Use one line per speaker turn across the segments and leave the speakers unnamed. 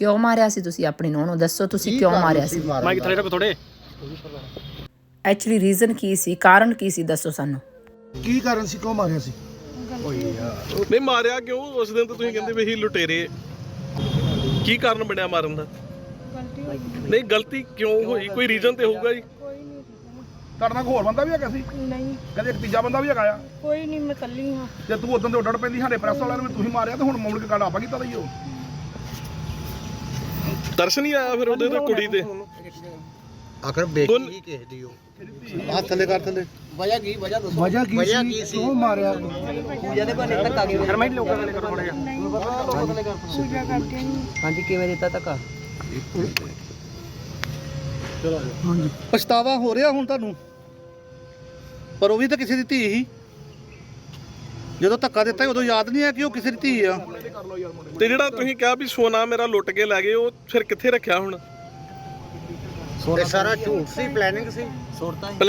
ਕਿਉਂ ਮਾਰਿਆ ਸੀ ਤੁਸੀਂ? ਆਪਣੀ ਨੂੰਹ ਨੂੰ ਦੱਸੋ ਤੁਸੀਂ ਕਿਉਂ ਮਾਰਿਆ ਸੀ
ਮਾਈਕ ਥੱਲੇ ਰੱਖੋ ਥੋੜੇ
ਐਕਚੁਅਲੀ ਰੀਜ਼ਨ ਕੀ ਸੀ? ਕਾਰਨ ਕੀ ਸੀ? ਦੱਸੋ ਸਾਨੂੰ।
ਕੀ ਕਾਰਨ ਸੀ? ਕਿਉਂ ਮਾਰਿਆ ਸੀ?
ਨਹੀਂ ਮਾਰਿਆ ਕਿਉਂ? ਉਸ ਦਿਨ ਤਾਂ ਤੁਸੀਂ ਕਹਿੰਦੇ ਵੀ ਅਸੀਂ ਲੁਟੇਰੇ। ਕੀ ਕਾਰਨ ਬਣਿਆ ਮਾਰਨ ਦਾ? ਨਹੀਂ ਗਲਤੀ ਕਿਉਂ ਹੋਈ? ਕੋਈ ਰੀਜ਼ਨ ਤੇ ਹੋਊਗਾ ਜੀ?
ਤੁਹਾਡੇ ਨਾਲ ਹੋਰ ਬੰਦਾ ਵੀ ਹੈਗਾ ਸੀ?
ਨਹੀਂ।
ਕਦੇ ਇੱਕ ਤੀਜਾ ਬੰਦਾ ਵੀ ਹੈਗਾ ਆ?
ਕੋਈ ਨਹੀਂ ਮੈਂ ਕੱਲੀ ਹਾਂ।
ਤੇ ਤੂੰ ਉਦੋਂ ਦੇ ਉੱਡੜ ਪੈਂਦੀ ਸਾਡੇ ਪ੍ਰੈਸ ਵਾਲਿਆਂ ਨੂੰ ਵੀ ਤੁਸੀਂ ਮਾਰਿਆ ਤੇ ਹੁਣ ਮੌੜ ਕੇ ਆਪਾਂ ਕੀਤਾ ਦਈਓ
ਦਰਸ਼ ਨਹੀਂ ਆਇਆ ਫਿਰ ਉਹਦੇ ਤੇ ਕੁੜੀ ਦੇ
ਆਖਰ ਬੇਟੀ ਹੀ ਕਿਸੇ ਦੀ ਉਹ। ਹੱਥ ਥੱਲੇ ਕਰ ਥੱਲੇ।
ਵਜ੍ਹਾ ਕੀ ਸੀ? ਕਿਉਂ ਮਾਰਿਆ।
ਹਰਮਾਈਟ ਲੋਕਾਂ ਨਾਲ ਕਰੋ ਥੋੜਾ ਜਿਹਾ।
ਪੂਜਾ ਕਰਦੇ ਨਹੀਂ।
ਹਾਂਜੀ ਕਿਵੇਂ ਦਿੱਤਾ ਧੱਕਾ?
ਪਛਤਾਵਾ ਹੋ ਰਿਹਾ ਹੁਣ ਤੁਹਾਨੂੰ? ਪਰ ਉਹ ਵੀ ਤਾਂ ਕਿਸੇ ਦੀ ਧੀ ਸੀ ਜਦੋਂ ਧੱਕਾ ਦਿੱਤਾ ਸੀ, ਉਦੋਂ ਯਾਦ ਨਹੀਂ ਆ ਕਿ ਉਹ ਕਿਸੇ ਦੀ ਧੀ ਆ।
ਤੇ ਜਿਹੜਾ ਤੁਸੀਂ ਕਿਹਾ ਵੀ ਸੋਨਾ ਮੇਰਾ ਲੁੱਟ ਕੇ ਲੈ ਗਏ ਉਹ ਫਿਰ ਕਿੱਥੇ ਰੱਖਿਆ ਹੁਣ?
ਇਹ ਸਾਰਾ ਝੂਠ ਸੀ ਪਲੈਨਿੰਗ ਸੀ?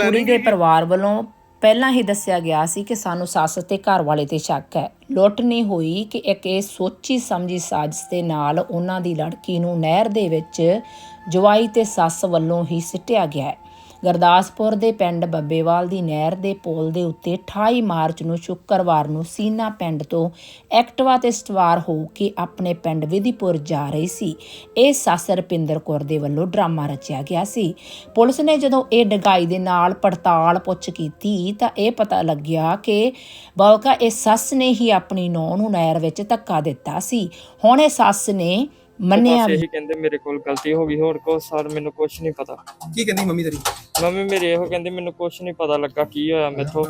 ਕੁੜੀ ਦੇ ਪਰਿਵਾਰ ਵੱਲੋਂ ਪਹਿਲਾਂ ਹੀ ਦੱਸਿਆ ਗਿਆ ਸੀ ਕਿ ਸਾਨੂੰ ਸੱਸ ਤੇ ਘਰ ਵਾਲੇ ਤੇ ਸ਼ੱਕ ਹੈ। ਲੁੱਟ ਨਹੀਂ ਹੋਈ ਕਿ ਇੱਕ ਇਹ ਸੋਚੀ ਸਮਝੀ ਸਾਜ਼ਿਸ਼ ਦੇ ਨਾਲ ਉਹਨਾਂ ਦੀ ਲੜਕੀ ਨੂੰ ਨਹਿਰ ਦੇ ਵਿੱਚ ਜਵਾਈ ਤੇ ਸੱਸ ਵੱਲੋਂ ਹੀ ਸਿੱਟਿਆ ਗਿਆ ਹੈ। ਗੁਰਦਾਸਪੁਰ ਦੇ ਪਿੰਡ ਬੱਬੇਵਾਲ ਦੀ ਨਹਿਰ ਦੇ ਪੁਲ ਦੇ ਉੱਤੇ 28 ਮਾਰਚ ਨੂੰ ਸ਼ੁੱਕਰਵਾਰ ਨੂੰ ਸੀਨਾ ਪਿੰਡ ਤੋਂ ਐਕਟਿਵਾ ਤੇ ਸਵਾਰ ਹੋ ਕੇ ਆਪਣੇ ਪਿੰਡ ਵਿਧੀਪੁਰ ਜਾ ਰਹੀ ਸੀ। ਇਹ ਸੱਸ ਰਪਿੰਦਰ ਕੌਰ ਦੇ ਵੱਲੋਂ ਡਰਾਮਾ ਰਚਿਆ ਗਿਆ ਸੀ। ਪੁਲਿਸ ਨੇ ਜਦੋਂ ਇਹ ਡਗਾਈ ਦੇ ਨਾਲ ਪੜਤਾਲ ਪੁੱਛ ਕੀਤੀ ਤਾਂ ਇਹ ਪਤਾ ਲੱਗਿਆ ਕਿ ਬਲਕਾ ਇਹ ਸੱਸ ਨੇ ਹੀ ਆਪਣੀ ਨੌਂ ਨੂੰ ਨਹਿਰ ਵਿੱਚ ਧੱਕਾ ਦਿੱਤਾ ਸੀ। ਹੁਣ ਇਹ ਸੱਸ ਨੇ ਮੰਨਿਆ ਵੀ।
ਇਹੀ ਕਹਿੰਦੇ ਮੇਰੇ ਕੋਲ ਗਲਤੀ ਹੋ ਗਈ ਹੋਰ ਕੋ ਸਰ ਮੈਨੂੰ ਕੁਝ ਨਹੀਂ ਪਤਾ।
ਕੀ ਕਹਿੰਦੀ ਮੰਮੀ ਤੇਰੀ?
ਮੰਮੀ ਮੇਰੇ ਇਹੋ ਕਹਿੰਦੇ ਮੈਨੂੰ ਕੁਝ ਨਹੀਂ ਪਤਾ ਲੱਗਾ ਕੀ ਹੋਇਆ ਮੈਥੋਂ।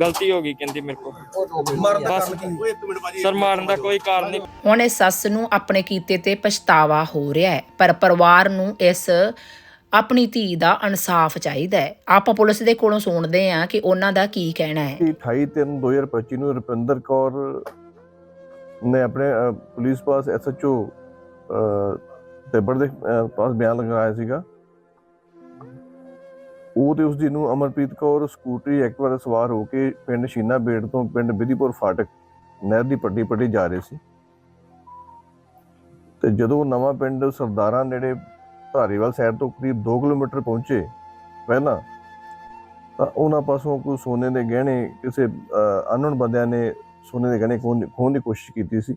ਗਲਤੀ ਹੋ ਗਈ ਕਹਿੰਦੀ ਮੇਰੇ ਕੋਲ।
ਮਾਰਨ ਦਾ
ਬਸ।
ਕਾਰਨ ਕੀ
ਸਰ ਮਾਰਨ ਦਾ ਕੋਈ ਕਾਰਨ ਨਹੀਂ।
ਹੁਣ ਇਹ ਸੱਸ ਨੂੰ ਆਪਣੇ ਕੀਤੇ ਤੇ ਪਛਤਾਵਾ ਹੋ ਰਿਹਾ ਹੈ ਪਰ ਪਰਿਵਾਰ ਨੂੰ ਇਸ ਆਪਣੀ ਧੀ ਦਾ ਇਨਸਾਫ ਚਾਹੀਦਾ ਹੈ। ਆਪਾਂ ਪੁਲਿਸ ਦੇ ਕੋਲੋਂ ਸੁਣਦੇ ਹਾਂ ਕਿ ਉਹਨਾਂ ਦਾ ਕੀ ਕਹਿਣਾ ਹੈ।
ਕਿ 28 ਤਿੰਨ 2025 ਨੂੰ ਰੁਪਿੰਦਰ ਕੌਰ ਨੇ ਆਪਣੇ ਪੁਲਿਸ ਪਾਸ ਐਸਐਚਓ ਤੇਬੜ ਦੇ ਪਾਸ ਬਿਆਨ ਲਗਾਇਆ ਸੀਗਾ। ਉਹ ਤੇ ਉਸ ਦੀ ਨੂੰ ਅਮਰਪ੍ਰੀਤ ਕੌਰ ਸਕੂਟਰੀ ਐਕਟਿਵਾ ਤੇ ਸਵਾਰ ਹੋ ਕੇ ਪਿੰਡ ਸ਼ੀਨਾ ਬੇੜ ਤੋਂ ਪਿੰਡ ਵਿਧੀਪੁਰ ਫਾਟਕ ਨਹਿਰ ਦੀ ਪੱਟੀ ਪੱਟੀ ਜਾ ਰਹੇ ਸੀ। ਤੇ ਜਦੋਂ ਨਵਾਂ ਪਿੰਡ ਸਰਦਾਰਾਂ ਨੇੜੇ ਧਾਰੀਵਾਲ ਸਾਈਡ ਤੋਂ ਕਰੀਬ 2 ਕਿਲੋਮੀਟਰ ਪਹੁੰਚੇ ਪਹਿਲਾਂ, ਤਾਂ ਉਹਨਾਂ ਪਾਸੋਂ ਕੋਈ ਸੋਨੇ ਦੇ ਗਹਿਣੇ ਕਿਸੇ ਅਨਨੋਨ ਬੰਦਿਆਂ ਨੇ ਸੋਨੇ ਦੇ ਗਹਿਣੇ ਖੋਹਣ ਖੋਹਣ ਦੀ ਕੋਸ਼ਿਸ਼ ਕੀਤੀ ਸੀ।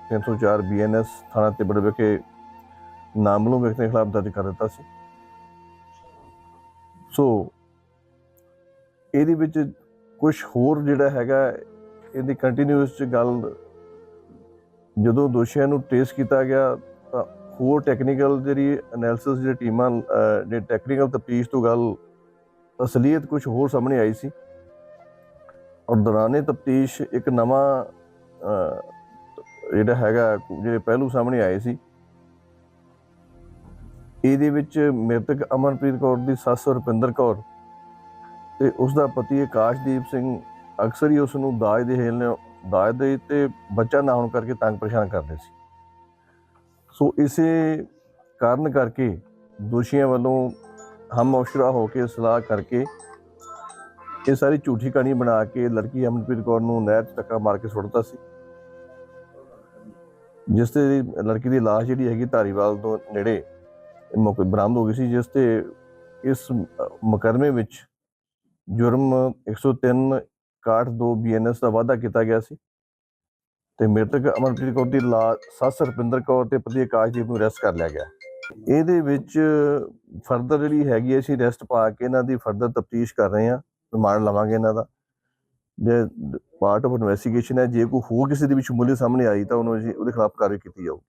304 ਬੀਐਨਐਸ ਥਾਣਾ ਤਿੱਬੜ ਵਿਖੇ ਨਾਮਲੂਮ ਵਿਅਕਤੀ ਦੇ ਖਿਲਾਫ ਦਰਜ ਕਰ ਦਿੱਤਾ ਸੀ। ਸੋ ਇਹਦੇ ਵਿੱਚ ਕੁਝ ਹੋਰ ਜਿਹੜਾ ਹੈਗਾ ਇਹਦੀ ਕੰਟੀਨਿਊਸ ਚ ਗੱਲ ਜਦੋਂ ਦੋਸ਼ੀਆਂ ਨੂੰ ਟ੍ਰੇਸ ਕੀਤਾ ਗਿਆ ਤਾਂ ਹੋਰ ਟੈਕਨੀਕਲ ਜਿਹੜੀ ਐਨਾਲਿਸਿਸ ਜਿਹੜੀ ਟੀਮਾਂ ਅਹ, ਜਿਹੜੇ ਟੈਕਨੀਕਲ ਤਫਤੀਸ਼ ਤੋਂ ਗੱਲ ਅਸਲੀਅਤ ਕੁਝ ਹੋਰ ਸਾਹਮਣੇ ਆਈ ਸੀ। ਔਰ ਦੌਰਾਨੇ ਤਫਤੀਸ਼ ਇੱਕ ਨਵਾਂ ਜਿਹੜਾ ਹੈਗਾ, ਜਿਹੜੇ ਪਹਿਲੂ ਸਾਹਮਣੇ ਆਏ ਸੀ। ਇਹਦੇ ਵਿੱਚ ਮ੍ਰਿਤਕ ਅਮਨਪ੍ਰੀਤ ਕੌਰ ਦੀ ਸੱਸ ਰੁਪਿੰਦਰ ਕੌਰ ਤੇ ਉਸ ਦਾ ਪਤੀ ਆਕਾਸ਼ਦੀਪ ਸਿੰਘ, ਅਕਸਰ ਹੀ ਉਸ ਨੂੰ ਦਾਜ ਦੇ ਹੇਲ ਨੇ ਦਾਜ ਦੇ ਤੇ ਬੱਚਾ ਨਾ ਹੋਣ ਕਰਕੇ ਤੰਗ ਪਰੇਸ਼ਾਨ ਕਰਦੇ ਸੀ। ਸੋ ਇਸੇ ਕਾਰਨ ਕਰਕੇ ਦੋਸ਼ੀਆਂ ਵੱਲੋਂ ਹਮ ਔਸ਼ਰਾ ਹੋ ਕੇ ਸਲਾਹ ਕਰਕੇ ਇਹ ਸਾਰੀ ਝੂਠੀ ਕਹਾਣੀ ਬਣਾ ਕੇ ਲੜਕੀ ਅਮਨਪ੍ਰੀਤ ਕੌਰ ਨੂੰ ਨਹਿਰ 'ਚ ਧੱਕਾ ਮਾਰ ਕੇ ਸੁੱਟਦਾ ਸੀ। ਜਿਸ ਤੇ ਲੜਕੀ ਦੀ ਲਾਸ਼ ਜਿਹੜੀ ਹੈਗੀ ਧਾਰੀਵਾਲ ਤੋਂ ਨੇੜੇ ਮੌਕੇ ਬਰਾਮਦ ਹੋ ਗਈ ਸੀ ਜਿਸ ਤੇ ਇਸ ਅ, ਮੁਕੱਦਮੇ ਵਿੱਚ ਜੁਰਮ 103 62 ਬੀਐਨਐਸ ਦਾ ਵਾਅਦਾ ਕੀਤਾ ਗਿਆ ਸੀ ਤੇ ਮ੍ਰਿਤਕ ਅਮਨਪ੍ਰੀਤ ਕੌਰ ਦੀ ਲਾ ਸੱਸ ਰੁਪਿੰਦਰ ਕੌਰ ਤੇ ਪਤੀ ਆਕਾਸ਼ਦੀਪ ਨੂੰ ਅਰੈਸਟ ਕਰ ਲਿਆ ਗਿਆ। ਇਹਦੇ ਵਿੱਚ ਫਰਦਰ ਜਿਹੜੀ ਹੈਗੀ ਅਸੀਂ ਅਰੈਸਟ ਪਾ ਕੇ ਇਹਨਾਂ ਦੀ ਫਰਦਰ ਤਫਤੀਸ਼ ਕਰ ਰਹੇ ਹਾਂ ਰਿਮਾਂਡ ਲਵਾਂਗੇ ਇਹਨਾਂ ਦਾ। ਜੇ ਪਾਰਟ ਆਫ ਇਨਵੈਸਟੀਗੇਸ਼ਨ ਹੈ, ਜੇ ਕੋਈ ਹੋਰ ਕਿਸੇ ਦੀ ਵੀ ਸ਼ਮੂਲੀਅਤ ਸਾਹਮਣੇ ਆਈ ਤਾਂ ਉਹਨੂੰ ਅਸੀਂ ਉਹਦੇ ਖਿਲਾਫ ਕਾਰਵਾਈ ਕੀਤੀ ਜਾਊਗੀ।